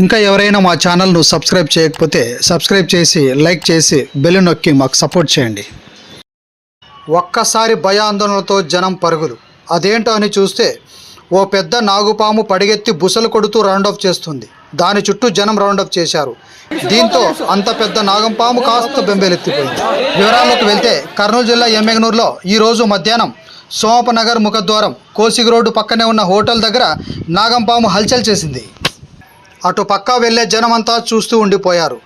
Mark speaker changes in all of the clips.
Speaker 1: ఇంకా ఎవరైనా మా ఛానల్ను సబ్స్క్రైబ్ చేయకపోతే సబ్స్క్రైబ్ చేసి లైక్ చేసి బెల్ నొక్కి మాకు సపోర్ట్ చేయండి. ఒక్కసారి భయాందోళనలతో జనం పరుగులు. అదేంటో అని చూస్తే ఓ పెద్ద నాగుపాము పడిగెత్తి బుసలు కొడుతూ రౌండప్ చేస్తుంది. దాని చుట్టూ జనం రౌండప్ చేశారు. దీంతో అంత పెద్ద నాగంపాము కాస్త బెంబేలెత్తిపోయింది. వివరాల్లోకి వెళ్తే కర్నూలు జిల్లా ఎమ్మెగనూరులో ఈరోజు మధ్యాహ్నం సోమపనగర్ ముఖద్వారం కోసిగి రోడ్డు పక్కనే ఉన్న హోటల్ దగ్గర నాగంపాము హల్చల్ చేసింది. అటు పక్కా వెళ్ళే జనమంతా చూస్తూ ఉండిపోయారు.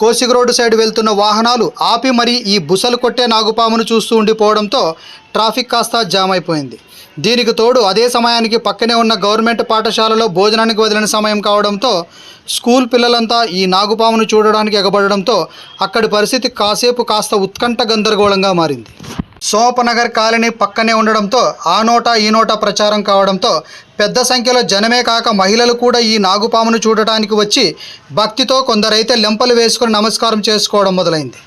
Speaker 1: కోసిగ రోడ్డు సైడ్ వెళ్తున్న వాహనాలు ఆపి మరీ ఈ బుసలు కొట్టే నాగుపామును చూస్తూ ఉండిపోవడంతో ట్రాఫిక్ కాస్త జామ్ అయిపోయింది దీనికి తోడు అదే సమయానికి పక్కనే ఉన్న గవర్నమెంట్ పాఠశాలలో భోజనానికి వదిలిన సమయం కావడంతో స్కూల్ పిల్లలంతా ఈ నాగుపామును చూడడానికి ఎగబడడంతో అక్కడి పరిస్థితి కాసేపు కాస్త ఉత్కంఠ గందరగోళంగా మారింది. సోపనగర్ కాలనీ పక్కనే ఉండడంతో ఆ నోట ఈ నోట ప్రచారం కావడంతో పెద్ద సంఖ్యలో జనమే కాక మహిళలు కూడా ఈ నాగుపామును చూడటానికి వచ్చి భక్తితో కొందరైతే లెంపలు వేసుకుని నమస్కారం చేసుకోవడం మొదలైంది.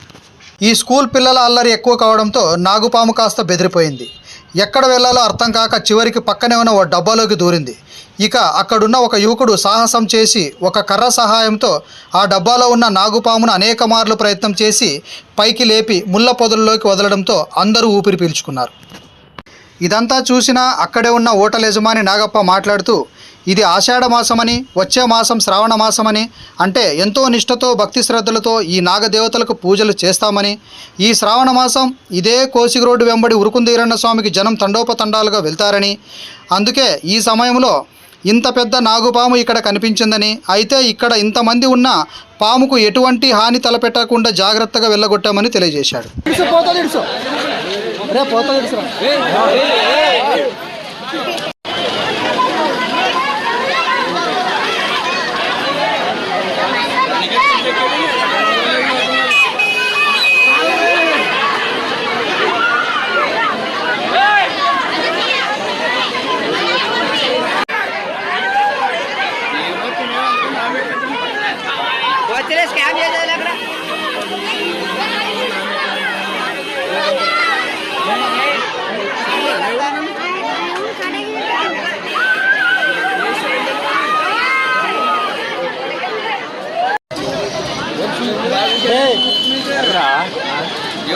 Speaker 1: ఈ స్కూల్ పిల్లల అల్లరి ఎక్కువ కావడంతో నాగుపాము కాస్త బెదిరిపోయింది. ఎక్కడ వెళ్ళాలో అర్థం కాక చివరికి పక్కనే ఉన్న ఓ డబ్బాలోకి దూరింది. ఇక అక్కడున్న ఒక యువకుడు సాహసం చేసి ఒక కర్ర సహాయంతో ఆ డబ్బాలో ఉన్న నాగుపామును అనేక మార్లు ప్రయత్నం చేసి పైకి లేపి ముళ్ళ పొదల్లోకి వదలడంతో అందరూ ఊపిరి పీల్చుకున్నారు. ఇదంతా చూసినా అక్కడే ఉన్న ఓటల్ యజమాని నాగప్ప మాట్లాడుతూ ఇది ఆషాఢ మాసమని వచ్చే మాసం శ్రావణ మాసమని అంటే ఎంతో నిష్టతో భక్తి శ్రద్ధలతో ఈ నాగదేవతలకు పూజలు చేస్తామని. ఈ శ్రావణ మాసం ఇదే కోసిగి రోడ్డు వెంబడి ఉరుకుందీరన్న స్వామికి జనం తండోపతండాలుగా వెళ్తారని. అందుకే ఈ సమయంలో ఇంత పెద్ద నాగుపాము ఇక్కడ కనిపించిందని. అయితే ఇక్కడ ఇంతమంది ఉన్న పాముకు ఎటువంటి హాని తలపెట్టకుండా జాగ్రత్తగా వెళ్ళగొట్టామని తెలియజేశాడు.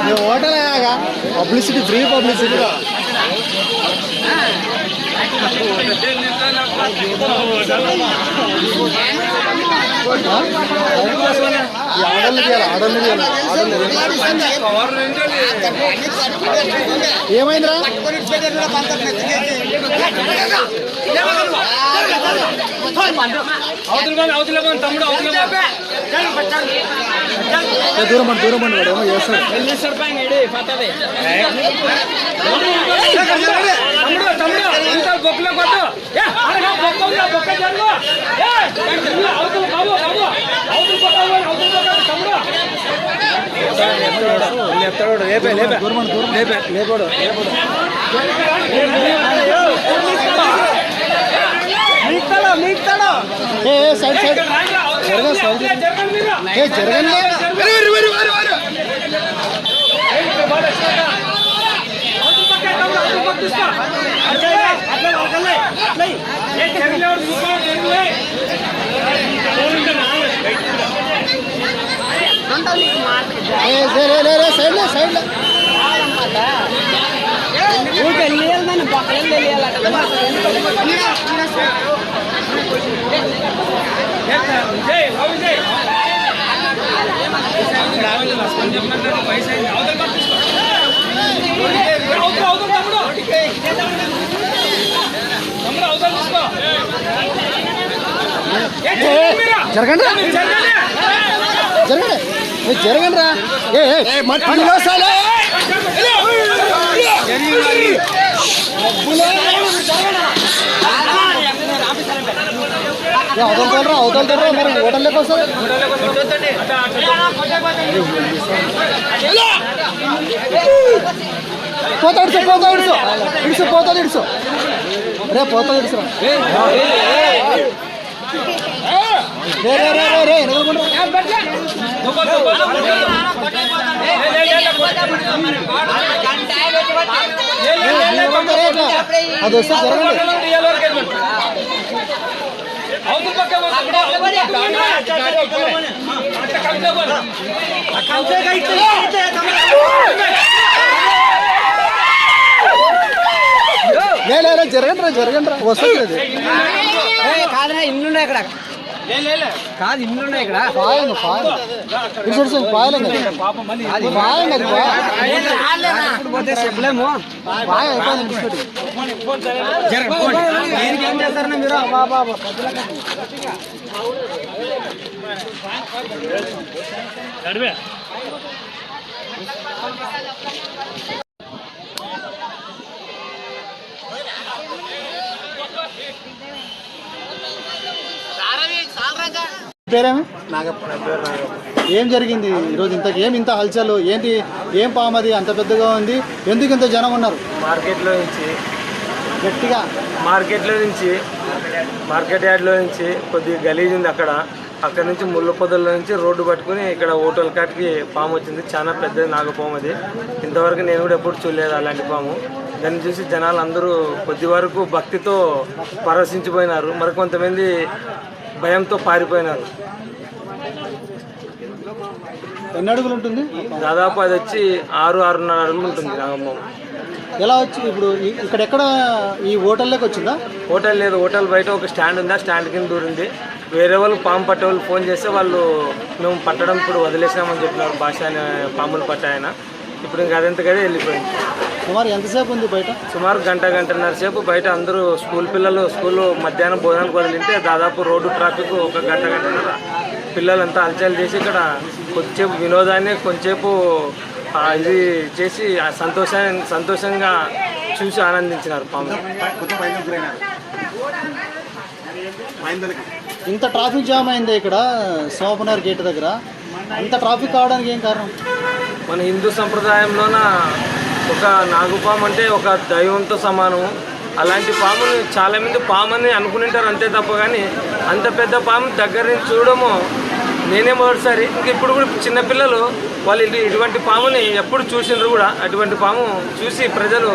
Speaker 1: హోటల్ పబ్లిసిటీ ఫ్రీ పబ్లిసిటీ ఏమైందిరా దూరం అండి దూరం అండి వాడు ఏమో చేస్తాడు
Speaker 2: బొక్కలో కొట్టు ఏ, అడగా బొక్క ఉందా, బొక్క జరుగు. ఏ, అవతల బాబు, బాబు, అవతల కొట్టాలి, అవతల కొట్టాలి, తమ్ముడు.
Speaker 1: దూరం అండి దూరం లేపే లేపాడు లేపాడు ఏ ఏ, సైడ్ సైడ్
Speaker 2: రాయిగా, అవతల,
Speaker 1: జరగదు,
Speaker 2: అవతల,
Speaker 1: సైడ్
Speaker 2: అవతల, జరగండి మీరు.
Speaker 1: ఏ జరగండి
Speaker 2: పైసా అవతల, అవతల, తమ్ముడు. తమ్ముడు, అవతల తీసుకో. ఏ, జరగండి.
Speaker 1: జరగండి.
Speaker 2: జరగండి.
Speaker 1: రా. ఏ ఏ మట్టి లోసాలే
Speaker 3: ఆఫీసర్
Speaker 2: అవతల తోలరా అవతల తోలరా మరి హోటల్లోకి వస్తుంది పోతా ఇడుసు పోతా ఇడుసు. ఇడుసు పోతుంది ఇడుసు. రే పోతుంది ఇడుసురా. రే రే రే రే రే ఎనగకుండా రే ఇట్లా. అది వస్తే జరగండి
Speaker 4: అవతల పక్క
Speaker 2: లే లే లే జరగండి రా జరగండి రా వస్తుంది అది
Speaker 3: కాదురా ఇల్లు ఉన్నాయి ఇక్కడ కాదు ఇల్లు ఉన్నాయి ఇక్కడ
Speaker 2: పాయండి పాయం ఇటు ఇటు సైడ్ పాయలేం కదా అది పాయం కదా బా.
Speaker 3: ఇప్పుడు పోతే చెప్పలేము
Speaker 2: పాయ అయిపోయింది ఇటు సైడ్.
Speaker 3: దీనికి ఏం చేస్తారన్నా మీరు అబ్బా, అబ్బా,
Speaker 2: పేరేమి? ఏం జరిగింది ఈరోజు ఇంత ఏం ఇంత హల్చల్? ఏంటి? ఏం పాము అది? అంత పెద్దగా ఉంది. ఎందుకు ఇంత జనం ఉన్నారు?
Speaker 5: మార్కెట్లో నుంచి.
Speaker 2: గట్టిగా?
Speaker 5: మార్కెట్లో నుంచి. మార్కెట్ యార్డ్లో నుంచి కొద్దిగా గలీజ్ ఉంది అక్కడ. అక్కడ నుంచి ముళ్ళ పొదల్లో నుంచి రోడ్డు పట్టుకుని ఇక్కడ హోటల్ కాటికి పాము వచ్చింది. చాలా పెద్ద నాగపాము అది. ఇంతవరకు నేను కూడా ఎప్పుడు చూడలేదు అలాంటి పాము. దాన్ని చూసి జనాలు అందరూ కొద్ది వరకు భక్తితో పరవశించిపోయినారు. మరి కొంతమంది భయంతో పారిపోయినారు.
Speaker 2: ఎన్ని అడుగులు ఉంటుంది?
Speaker 5: దాదాపు అది వచ్చి ఆరు ఆరున్నర అడుగులు ఉంటుంది నాగమ్మ
Speaker 2: ఎలా వచ్చి ఇప్పుడు ఇక్కడ ఎక్కడ ఈ హోటల్లోకి వచ్చిందా?
Speaker 5: హోటల్ లేదు హోటల్ బయట ఒక స్టాండ్ ఉంది ఆ స్టాండ్ కింద దూరింది వేరే వాళ్ళు పాము పట్టే వాళ్ళు ఫోన్ చేస్తే వాళ్ళు మేము పట్టడం ఇప్పుడు వదిలేసినామని చెప్పినారు భాష పాములు పట్టాయన. ఇప్పుడు ఇంకా అదంతకదే వెళ్ళిపోయింది.
Speaker 2: సుమారు ఎంతసేపు ఉంది బయట?
Speaker 5: సుమారు గంట గంటన్నర సేపు బయట అందరూ స్కూల్ పిల్లలు స్కూల్ మధ్యాహ్నం భోజనానికి వదిలింటే దాదాపు రోడ్డు ట్రాఫిక్ ఒక గంట గంటన్నర. పిల్లలంతా అలచల్ చేసి ఇక్కడ కొద్దిసేపు వినోదాన్ని కొంచెంసేపు ఇది చేసి ఆ సంతోషాన్ని సంతోషంగా చూసి ఆనందించినారు పాము.
Speaker 2: ఇంత ట్రాఫిక్ జామ్ అయింది ఇక్కడ సోమపునర్ గేట్ దగ్గర. అంత ట్రాఫిక్ కావడానికి ఏం కారణం?
Speaker 5: మన హిందూ సంప్రదాయంలోన ఒక నాగుపాము అంటే ఒక దైవంతో సమానం. అలాంటి పాముని చాలా మంది పాము అని అనుకుంటారు అంతే తప్ప కానీ అంత పెద్ద పాము దగ్గర నుంచి చూడము నేనే మొదటిసారి. ఇంక ఇప్పుడు కూడా చిన్నపిల్లలు వాళ్ళు ఇటువంటి పాముని ఎప్పుడు చూసినారు కూడా అటువంటి పాము చూసి ప్రజలు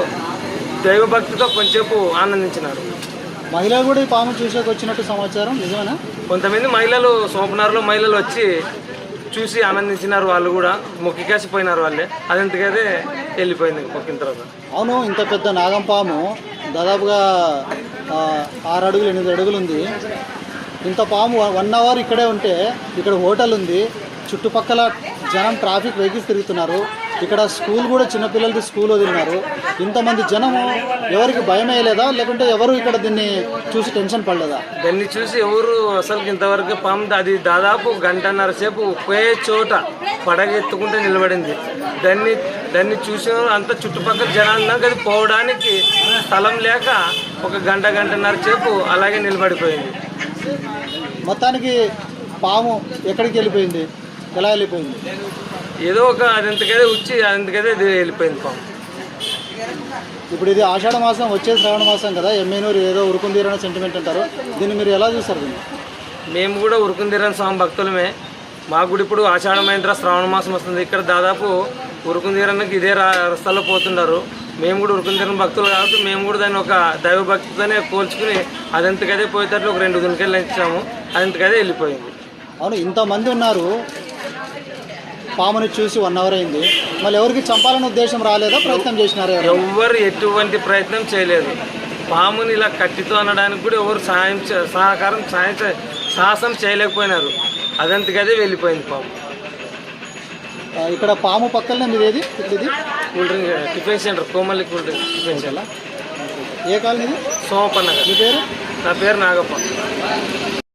Speaker 5: దైవభక్తితో కొంచెంసేపు ఆనందించినారు.
Speaker 2: మహిళలు కూడా ఈ పాము చూసేకి వచ్చినట్టు సమాచారం నిజమేనా?
Speaker 5: కొంతమంది మహిళలు సోమనార్లో మహిళలు వచ్చి చూసి ఆనందించినారు వాళ్ళు కూడా. మొక్కికేసిపోయినారు వాళ్ళే. అదంతకదే వెళ్ళిపోయింది మొక్కిన తర్వాత.
Speaker 2: అవును ఇంత పెద్ద నాగంపాము దాదాపుగా ఆరు అడుగులు ఎనిమిది అడుగులు ఉంది. ఇంత పాము వన్ అవర్ ఇక్కడే ఉంటే ఇక్కడ హోటల్ ఉంది. చుట్టుపక్కల జనం ట్రాఫిక్ వెహికల్స్ తిరుగుతున్నారు. ఇక్కడ స్కూల్ కూడా చిన్నపిల్లలది స్కూల్ వదిలినారు. ఇంతమంది జనము ఎవరికి భయం వేయలేదా లేకుంటే ఎవరు ఇక్కడ దీన్ని చూసి టెన్షన్ పడలేదా?
Speaker 5: దాన్ని చూసి ఎవరు అసలు ఇంతవరకు పాము అది దాదాపు గంటన్నర సేపు ఒకే చోట పడగెత్తుకుంటే నిలబడింది. దాన్ని దాన్ని చూసిన అంతా చుట్టుపక్కల జనాలు అది పోవడానికి స్థలం లేక ఒక గంట గంటన్నర సేపు అలాగే నిలబడిపోయింది.
Speaker 2: మొత్తానికి పాము ఎక్కడికి వెళ్ళిపోయింది? ఎలా వెళ్ళిపోయింది?
Speaker 5: ఏదో ఒక అదంతకదే వచ్చి అదంతకదే ఇది వెళ్ళిపోయింది పాము
Speaker 2: ఇప్పుడు ఇది ఆషాఢ మాసం వచ్చే శ్రావణ మాసం కదా ఎమ్మెనూరు ఏదో ఉరుకుందీరని సెంటిమెంట్ అంటారు. దీన్ని మీరు ఎలా చూస్తారు దీన్ని?
Speaker 5: మేము కూడా ఉరుకుందిరని స్వామి భక్తులమే. మాకు కూడా ఇప్పుడు ఆషాఢమైన శ్రావణ మాసం వస్తుంది. ఇక్కడ దాదాపు ఉరుకుందీరన్నకి ఇదే రస్తాల్లో పోతున్నారు. మేము కూడా ఉరుకుందీరన్ భక్తులు కాబట్టి మేము కూడా దాన్ని ఒక దైవ భక్తితోనే పోల్చుకుని అదంతకదే పోయేటట్లు ఒక రెండు దునికెళ్ళి ఇచ్చాము అదంతకదే వెళ్ళిపోయింది.
Speaker 2: అవును ఇంతమంది ఉన్నారు. పాముని చూసి వన్ అవర్ అయింది. మళ్ళీ ఎవరికి చంపాలనే ఉద్దేశం రాలేదా? ప్రయత్నం చేసినారు ఎవరు
Speaker 5: ఎవ్వరు ఎటువంటి ప్రయత్నం చేయలేదు. పాముని ఇలా కట్టితో అనడానికి కూడా ఎవరు సహాయం సహకారం సహాయం చే- సాహసం చేయలేకపోయినారు. అదంతకదే వెళ్ళిపోయింది పాము.
Speaker 2: ఇక్కడ పాము పక్కనే మీది ఏది ఇది
Speaker 5: cool drink tiffin centre Komalli cool drink tiffin centre.
Speaker 2: ఏ కాలనీ ఇది
Speaker 5: సోమపన్నగర్
Speaker 2: మీ పేరు?
Speaker 5: నా పేరు నాగప్ప.